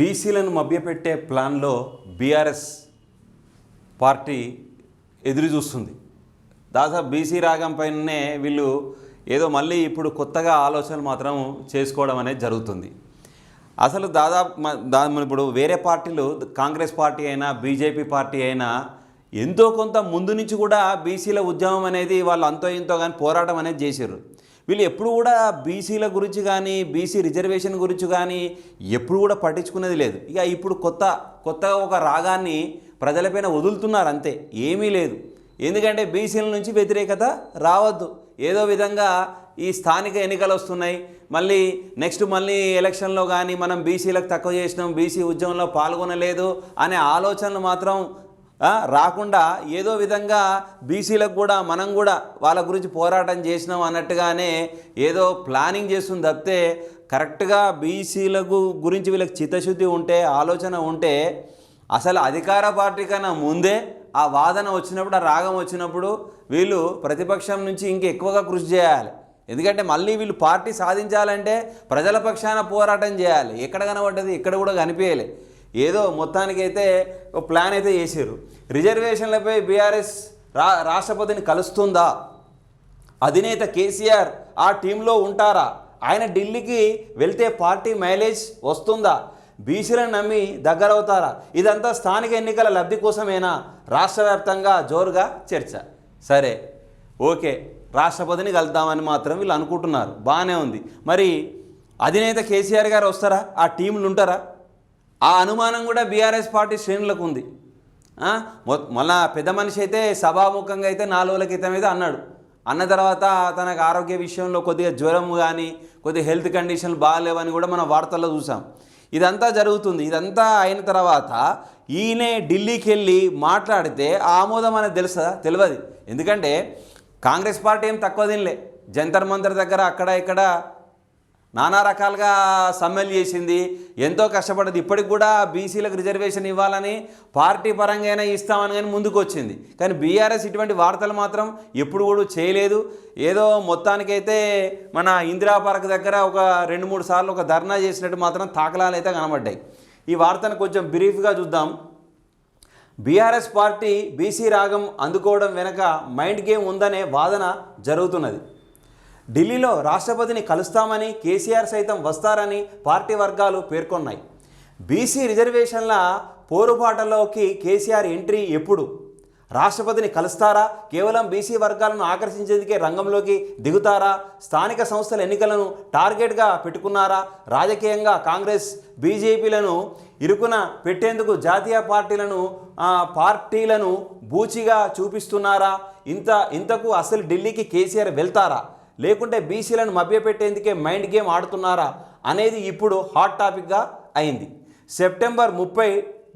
బీసీలను మభ్యపెట్టే ప్లాన్లో BRS party ఎదురు చూస్తుంది. దాదాపు బీసీ రాగం పైననే వీళ్ళు ఏదో మళ్ళీ ఇప్పుడు కొత్తగా ఆలోచనలు మాత్రం చేసుకోవడం అనేది జరుగుతుంది. అసలు దాదాపు ఇప్పుడు వేరే పార్టీలు కాంగ్రెస్ పార్టీ అయినా బీజేపీ పార్టీ అయినా ఎంతో కొంత ముందు నుంచి కూడా బీసీల ఉద్యమం అనేది వాళ్ళు అంతో ఇంతో కానీ పోరాటం అనేది చేశారు వీళ్ళు ఎప్పుడు కూడా బీసీల గురించి కానీ బీసీ రిజర్వేషన్ గురించి కానీ ఎప్పుడు కూడా పట్టించుకునేది లేదు. ఇక ఇప్పుడు కొత్త కొత్తగా ఒక రాగాన్ని ప్రజలపైన వదులుతున్నారు అంతే ఏమీ లేదు. ఎందుకంటే బీసీల నుంచి వ్యతిరేకత రావద్దు. ఏదో విధంగా ఈ స్థానిక ఎన్నికలు వస్తున్నాయి. మళ్ళీ నెక్స్ట్ మళ్ళీ ఎలక్షన్లో కానీ మనం బీసీలకు తక్కువ చేసినాం బీసీ ఉద్యమంలో పాల్గొనలేదు అనే ఆలోచనలు మాత్రం రాకుండా ఏదో విధంగా బీసీలకు కూడా మనం కూడా వాళ్ళ గురించి పోరాటం చేసినాం అన్నట్టుగానే ఏదో ప్లానింగ్ చేస్తుంది తప్పితే కరెక్ట్గా బీసీలకు గురించి వీళ్ళకి చిత్తశుద్ధి ఉంటే ఆలోచన ఉంటే అసలు అధికార పార్టీ కన్నా ముందే ఆ వాదన వచ్చినప్పుడు ఆ రాగం వచ్చినప్పుడు వీళ్ళు ప్రతిపక్షం నుంచి ఇంకెక్కువగా కృషి చేయాలి. ఎందుకంటే మళ్ళీ వీళ్ళు పార్టీ సాధించాలంటే ప్రజల పక్షాన పోరాటం చేయాలి. ఎక్కడ కనబడ్డది? ఇక్కడ కూడా కనిపించలే. ఏదో మొత్తానికైతే ఒక ప్లాన్ అయితే చేసారు రిజర్వేషన్లపై బీఆర్ఎస్ రా రాష్ట్రపతిని కలుస్తుందా? అధినేత కేసీఆర్ ఆ టీంలో ఉంటారా? ఆయన ఢిల్లీకి వెళ్తే పార్టీ మైలేజ్ వస్తుందా? బీసీలను నమ్మి దగ్గరవుతారా? ఇదంతా స్థానిక ఎన్నికల లబ్ధి కోసమేనా? రాష్ట్ర వ్యాప్తంగా జోరుగా చర్చ. సరే ఓకే. రాష్ట్రపతిని కలుద్దామని మాత్రం వీళ్ళు అనుకుంటున్నారు. బాగానే ఉంది. మరి అధినేత కేసీఆర్ గారు వస్తారా? ఆ టీంలు ఉంటారా? ఆ అనుమానం కూడా బీఆర్ఎస్ పార్టీ శ్రేణులకు ఉంది. మళ్ళా పెద్ద మనిషి అయితే సభాముఖంగా అయితే నాలుగు రోజుల క్రితం అయితే అన్నాడు. అన్న తర్వాత తనకు ఆరోగ్య విషయంలో కొద్దిగా జ్వరం కానీ కొద్దిగా హెల్త్ కండిషన్లు బాగాలేవని కూడా మనం వార్తల్లో చూసాం. ఇదంతా జరుగుతుంది. ఇదంతా అయిన తర్వాత ఈయనే ఢిల్లీకి వెళ్ళి మాట్లాడితే ఆ ఆమోదం అనేది తెలుసా? తెలియదు ఎందుకంటే కాంగ్రెస్ పార్టీ ఏం తక్కువ తినలే. జంతర్ మంతర్ దగ్గర అక్కడ ఇక్కడ నానా రకాలుగా సమ్మెలు చేసింది. ఎంతో కష్టపడింది ఇప్పటికి కూడా బీసీలకు రిజర్వేషన్ ఇవ్వాలని పార్టీ పరంగా ఇస్తామని కానీ ముందుకు వచ్చింది కానీ బీఆర్ఎస్ ఇటువంటి వార్తలు మాత్రం ఎప్పుడు కూడా చేయలేదు. ఏదో మొత్తానికైతే మన ఇందిరా పార్క్ దగ్గర ఒక రెండు మూడు సార్లు ఒక ధర్నా చేసినట్టు మాత్రం తాకలాలు అయితే కనబడ్డాయి. ఈ వార్తను కొంచెం బ్రీఫ్గా చూద్దాం. బీఆర్ఎస్ పార్టీ బీసీ రాగం అందుకోవడం వెనక మైండ్ గేమ్ ఉందనే వాదన జరుగుతున్నది. ఢిల్లీలో రాష్ట్రపతిని కలుస్తామని కేసీఆర్ సైతం వస్తారని పార్టీ వర్గాలు పేర్కొన్నాయి. బీసీ రిజర్వేషన్ల పోరుబాటలోకి కేసీఆర్ ఎంట్రీ ఎప్పుడు? రాష్ట్రపతిని కలుస్తారా? కేవలం బీసీ వర్గాలను ఆకర్షించేందుకే రంగంలోకి దిగుతారా? స్థానిక సంస్థల ఎన్నికలను టార్గెట్గా పెట్టుకున్నారా? రాజకీయంగా కాంగ్రెస్ బీజేపీలను ఇరుకున పెట్టేందుకు జాతీయ పార్టీలను పార్టీలను బూచిగా చూపిస్తున్నారా? ఇంత ఇంతకు అసలు ఢిల్లీకి కేసీఆర్ వెళ్తారా? లేకుంటే బీసీలను మభ్యపెట్టేందుకే మైండ్ గేమ్ ఆడుతున్నారా అనేది ఇప్పుడు హాట్ టాపిక్గా అయింది. సెప్టెంబర్ ముప్పై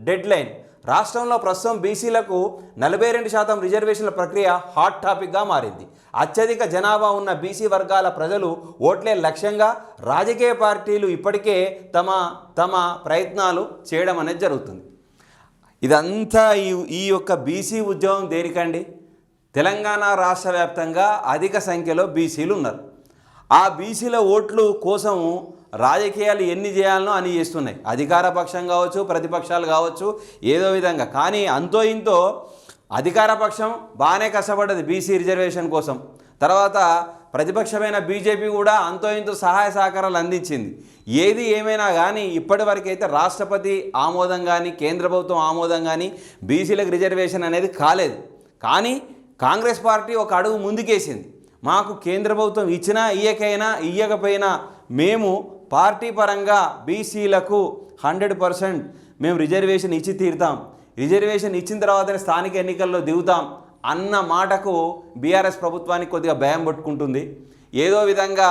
డెడ్ లైన్. రాష్ట్రంలో ప్రస్తుతం బీసీలకు నలభై రెండు శాతం రిజర్వేషన్ల ప్రక్రియ హాట్ టాపిక్గా మారింది. అత్యధిక జనాభా ఉన్న బీసీ వర్గాల ప్రజలు ఓట్లే లక్ష్యంగా రాజకీయ పార్టీలు ఇప్పటికే తమ తమ ప్రయత్నాలు చేయడం అనేది జరుగుతుంది. ఇదంతా ఈ ఈ యొక్క బీసీ ఉద్యమం దేనికండి? తెలంగాణ రాష్ట్ర వ్యాప్తంగా అధిక సంఖ్యలో బీసీలు ఉన్నారు. ఆ బీసీల ఓట్లు కోసం రాజకీయాలు ఎన్ని చేయాలనో అని చేస్తున్నాయి. అధికార పక్షం కావచ్చు ప్రతిపక్షాలు కావచ్చు ఏదో విధంగా. కానీ అంతో ఇంతో అధికార పక్షం బాగానే కష్టపడ్డది బీసీ రిజర్వేషన్ కోసం. తర్వాత ప్రతిపక్షమైన బీజేపీ కూడా అంతో ఇంతో సహాయ సహకారాలు అందించింది. ఏది ఏమైనా కానీ ఇప్పటి రాష్ట్రపతి ఆమోదం కానీ కేంద్ర ప్రభుత్వం ఆమోదం కానీ బీసీలకు రిజర్వేషన్ అనేది కాలేదు. కానీ కాంగ్రెస్ పార్టీ ఒక అడుగు ముందుకేసింది. మాకు కేంద్ర ప్రభుత్వం ఇచ్చినా ఇయ్యకైనా ఇయ్యకపోయినా మేము పార్టీ పరంగా బీసీలకు హండ్రెడ్ పర్సెంట్ మేము రిజర్వేషన్ ఇచ్చి తీరుతాం. రిజర్వేషన్ ఇచ్చిన తర్వాతనే స్థానిక ఎన్నికల్లో దిగుతాం అన్న మాటకు బీఆర్ఎస్ ప్రభుత్వానికి కొద్దిగా భయం పట్టుకుంటుంది. ఏదో విధంగా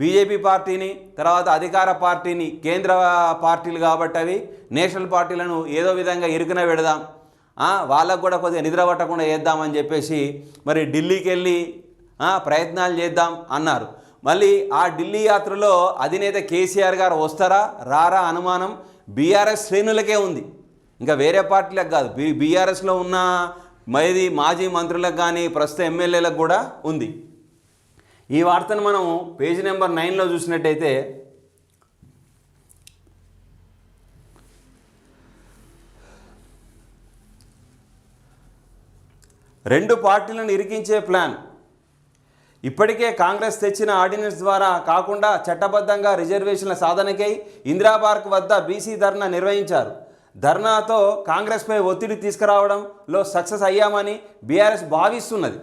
బీజేపీ పార్టీని తర్వాత అధికార పార్టీని కేంద్ర పార్టీలు కాబట్టి అవి నేషనల్ పార్టీలను ఏదో విధంగా ఇరుకున పెడదాం. వాళ్ళకు కూడా కొద్దిగా నిద్ర పట్టకుండా చేద్దామని చెప్పేసి మరి ఢిల్లీకి వెళ్ళి ప్రయత్నాలు చేద్దాం అన్నారు. మళ్ళీ ఆ ఢిల్లీ యాత్రలో అధినేత కేసీఆర్ గారు వస్తారా రారా అనుమానం బీఆర్ఎస్ శ్రేణులకే ఉంది. ఇంకా వేరే పార్టీలకు కాదు బీ బీఆర్ఎస్లో ఉన్న మరి మాజీ మంత్రులకు కానీ ప్రస్తుత ఎమ్మెల్యేలకు కూడా ఉంది. ఈ వార్తను మనం పేజీ నెంబర్ నైన్లో చూసినట్టయితే రెండు పార్టీలను ఇరికించే ప్లాన్. ఇప్పటికే కాంగ్రెస్ తెచ్చిన ఆర్డినెన్స్ ద్వారా కాకుండా చట్టబద్ధంగా రిజర్వేషన్ల సాధనకై ఇందిరా పార్క్ వద్ద బీసీ ధర్నా నిర్వహించారు. ధర్నాతో కాంగ్రెస్పై ఒత్తిడి తీసుకురావడంలో సక్సెస్ అయ్యామని బీఆర్ఎస్ భావిస్తున్నది.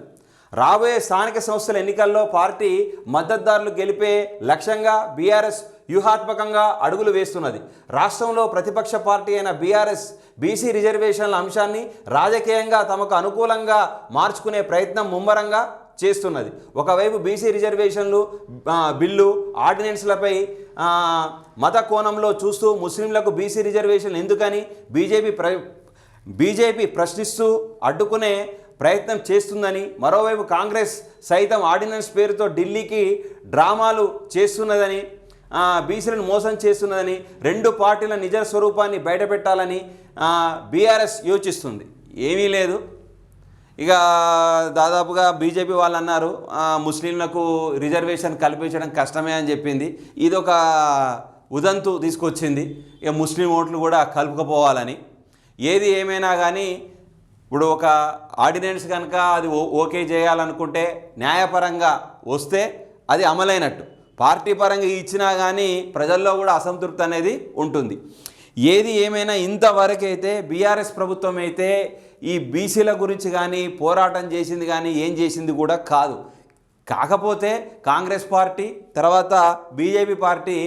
రాబోయే స్థానిక సంస్థల ఎన్నికల్లో పార్టీ మద్దతుదారులు గెలిపే లక్ష్యంగా బీఆర్ఎస్ వ్యూహాత్మకంగా అడుగులు వేస్తున్నది. రాష్ట్రంలో ప్రతిపక్ష పార్టీ అయిన బీఆర్ఎస్ బీసీ రిజర్వేషన్ల అంశాన్ని రాజకీయంగా తమకు అనుకూలంగా మార్చుకునే ప్రయత్నం ముమ్మరంగా చేస్తున్నది. ఒకవైపు బీసీ రిజర్వేషన్లు బిల్లు ఆర్డినెన్స్లపై మత కోణంలో చూస్తూ ముస్లింలకు బీసీ రిజర్వేషన్లు ఎందుకని బీజేపీ ప్ర బీజేపీ ప్రశ్నిస్తూ అడ్డుకునే ప్రయత్నం చేస్తుందని మరోవైపు కాంగ్రెస్ సైతం ఆర్డినెన్స్ పేరుతో ఢిల్లీకి డ్రామాలు చేస్తున్నదని బీసీలను మోసం చేస్తున్నదని రెండు పార్టీల నిజ స్వరూపాన్ని బయటపెట్టాలని బీఆర్ఎస్ యోచిస్తుంది. ఏమీ లేదు. ఇక దాదాపుగా బీజేపీ వాళ్ళు అన్నారు ముస్లింలకు రిజర్వేషన్ కల్పించడం కష్టమే అని చెప్పింది. ఇది ఒక ఉదంతు తీసుకొచ్చింది. ఇక ముస్లిం ఓట్లు కూడా కలుపుకపోవాలని. ఏది ఏమైనా కానీ ఇప్పుడు ఒక ఆర్డినెన్స్ కనుక అది ఓ- ఓకే చేయాలనుకుంటే న్యాయపరంగా వస్తే అది అమలైనట్టు. పార్టీ పరంగా ఇచ్చినా కానీ ప్రజల్లో కూడా అసంతృప్తి అనేది ఉంటుంది. ఏది ఏమైనా ఇంతవరకైతే బీఆర్ఎస్ ప్రభుత్వం అయితే ఈ బీసీల గురించి కానీ పోరాటం చేసింది కానీ ఏం చేసింది కూడా కాదు. కాకపోతే కాంగ్రెస్ పార్టీ తర్వాత బీజేపీ పార్టీ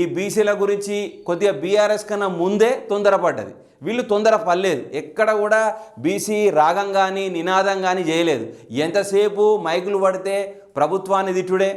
ఈ బీసీల గురించి కొద్దిగా బీఆర్ఎస్ కన్నా ముందే తొందరపడ్డది. వీళ్ళు తొందర పడలేదు. ఎక్కడ కూడా బీసీ రాగం కానీ నినాదం కానీ చేయలేదు. ఎంతసేపు మైకులు పడితే ప్రభుత్వాన్ని తిట్టుడే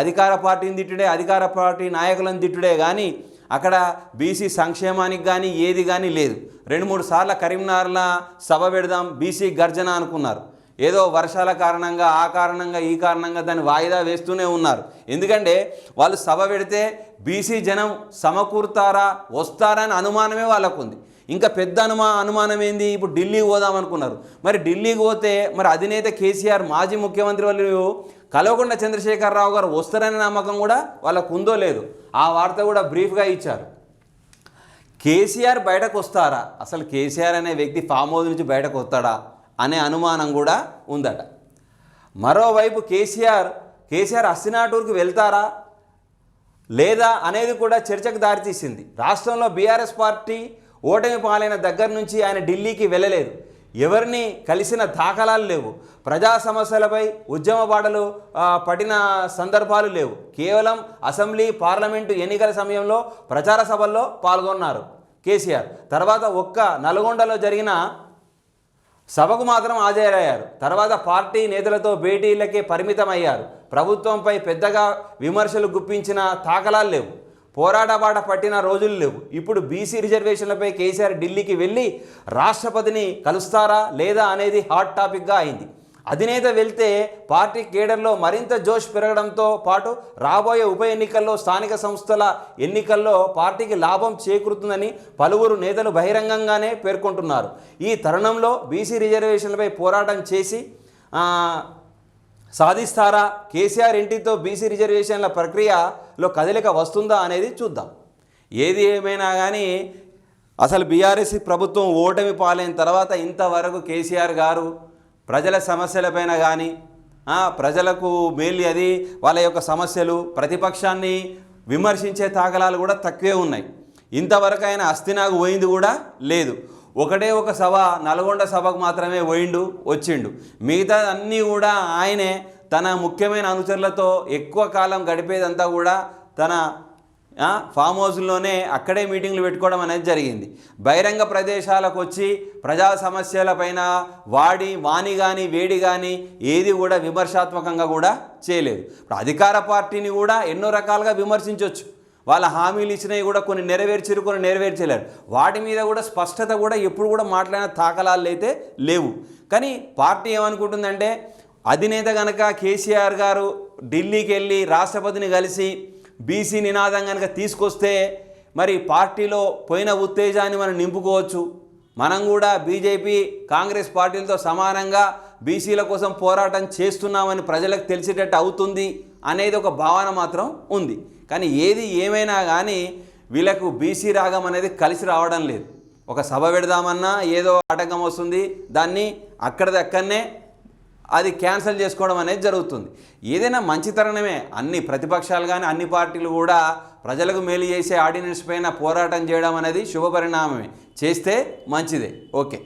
అధికార పార్టీని తిట్టుడే అధికార పార్టీ నాయకులను తిట్టుడే కానీ అక్కడ బీసీ సంక్షేమానికి కానీ ఏది కానీ లేదు. రెండు మూడు సార్లు కరీంనగర్లో సభ పెడదాం బీసీ గర్జన అనుకున్నారు. ఏదో వర్షాల కారణంగా ఆ కారణంగా ఈ కారణంగా దాన్ని వాయిదా వేస్తూనే ఉన్నారు. ఎందుకంటే వాళ్ళు సభ పెడితే బీసీ జనం సమకూరుతారా వస్తారా అని అనుమానమే వాళ్ళకు ఉంది ఇంకా పెద్ద అనుమా అనుమానం ఏంది? ఇప్పుడు ఢిల్లీకి పోదాం అనుకున్నారు. మరి ఢిల్లీకి పోతే మరి అధినేత కేసీఆర్ మాజీ ముఖ్యమంత్రి వాళ్ళు కలవకుండా చంద్రశేఖరరావు గారు వస్తారనే నమ్మకం కూడా వాళ్ళకు ఉందో లేదు ఆ వార్త కూడా బ్రీఫ్గా ఇచ్చారు. కేసీఆర్ బయటకు వస్తారా అసలు కేసీఆర్ అనే వ్యక్తి ఫామ్ హౌస్ నుంచి బయటకు వస్తాడా అనే అనుమానం కూడా ఉందట. మరోవైపు కేసీఆర్ కేసీఆర్ అస్సినాటూర్కి వెళ్తారా? లేదా అనేది కూడా చర్చకు దారితీసింది రాష్ట్రంలో బీఆర్ఎస్ పార్టీ ఓటమి పాలైన దగ్గర నుంచి ఆయన ఢిల్లీకి వెళ్ళలేదు. ఎవరిని కలిసిన దాఖలాలు లేవు. ప్రజా సమస్యలపై ఉద్యమ బాటలు పడిన సందర్భాలు లేవు. కేవలం అసెంబ్లీ పార్లమెంటు ఎన్నికల సమయంలో ప్రచార సభల్లో పాల్గొన్నారు కేసీఆర్. తర్వాత ఒక్క నల్గొండలో జరిగిన సభకు మాత్రం హాజరయ్యారు. తర్వాత పార్టీ నేతలతో భేటీలకే పరిమితమయ్యారు. ప్రభుత్వంపై పెద్దగా విమర్శలు గుప్పించిన తాకలాలు లేవు. పోరాటపాట పట్టిన రోజులు లేవు. ఇప్పుడు బీసీ రిజర్వేషన్లపై కేసీఆర్ ఢిల్లీకి వెళ్ళి రాష్ట్రపతిని కలుస్తారా లేదా అనేది హాట్ టాపిక్గా అయింది. అధినేత వెళ్తే పార్టీ కేడర్లో మరింత జోష్ పెరగడంతో పాటు రాబోయే ఉప ఎన్నికల్లో స్థానిక సంస్థల ఎన్నికల్లో పార్టీకి లాభం చేకూరుతుందని పలువురు నేతలు బహిరంగంగానే పేర్కొంటున్నారు. ఈ తరుణంలో బీసీ రిజర్వేషన్లపై పోరాటం చేసి సాధిస్తారా? కేసీఆర్ ఇంటితో బీసీ రిజర్వేషన్ల ప్రక్రియలో కదలిక వస్తుందా అనేది చూద్దాం. ఏది ఏమైనా కానీ అసలు బీఆర్ఎస్ ప్రభుత్వం ఓటమి పాలైన తర్వాత ఇంతవరకు కేసీఆర్ గారు ప్రజల సమస్యలపైన కానీ ప్రజలకు మేలు అది వాళ్ళ యొక్క సమస్యలు ప్రతిపక్షాన్ని విమర్శించే తాగలాలు కూడా తక్కువే ఉన్నాయి. ఇంతవరకు ఆయన అస్థినాకు పోయింది కూడా లేదు. ఒకటే ఒక సభ నల్గొండ సభకు మాత్రమే పోయిండు వచ్చిండు. మిగతా అన్నీ కూడా ఆయనే తన ముఖ్యమైన అనుచరులతో ఎక్కువ కాలం గడిపేదంతా కూడా తన ఫామ్ హౌస్లోనే అక్కడే మీటింగ్లు పెట్టుకోవడం అనేది జరిగింది. బహిరంగ ప్రదేశాలకు వచ్చి ప్రజా సమస్యలపైన వాడి వాణి కానీ వేడి కానీ ఏది కూడా విమర్శాత్మకంగా కూడా చేయలేదు. ఇప్పుడు అధికార పార్టీని కూడా ఎన్నో రకాలుగా విమర్శించవచ్చు వాళ్ళ హామీలు ఇచ్చినవి కూడా కొన్ని నెరవేర్చారు కొన్ని నెరవేర్చలేరు. వాటి మీద కూడా స్పష్టత కూడా ఎప్పుడు కూడా మాట్లాడిన తాకలాలు అయితే లేవు. కానీ పార్టీ ఏమనుకుంటుందంటే అధినేత కనుక కేసీఆర్ గారు ఢిల్లీకి వెళ్ళి రాష్ట్రపతిని కలిసి బీసీ నినాదం కనుక తీసుకొస్తే మరి పార్టీలో పోయిన ఉత్తేజాన్ని మనం నింపుకోవచ్చు. మనం కూడా బీజేపీ కాంగ్రెస్ పార్టీలతో సమానంగా బీసీల కోసం పోరాటం చేస్తున్నామని ప్రజలకు తెలిసేటట్టు అవుతుంది అనేది ఒక భావన మాత్రం ఉంది. కానీ ఏది ఏమైనా కానీ వీళ్ళకు బీసీ రాగం అనేది కలిసి రావడం లేదు. ఒక సభ పెడదామన్నా ఏదో ఆటంకం వస్తుంది. దాన్ని అక్కడిది అక్కడనే అది క్యాన్సిల్ చేసుకోవడం అనేది జరుగుతుంది. ఏదైనా మంచితరణమే అన్ని ప్రతిపక్షాలు కానీ అన్ని పార్టీలు కూడా ప్రజలకు మేలు చేసే ఆర్డినెన్స్ పైన పోరాటం చేయడం అనేది శుభపరిణామమే. చేస్తే మంచిదే. ఓకే.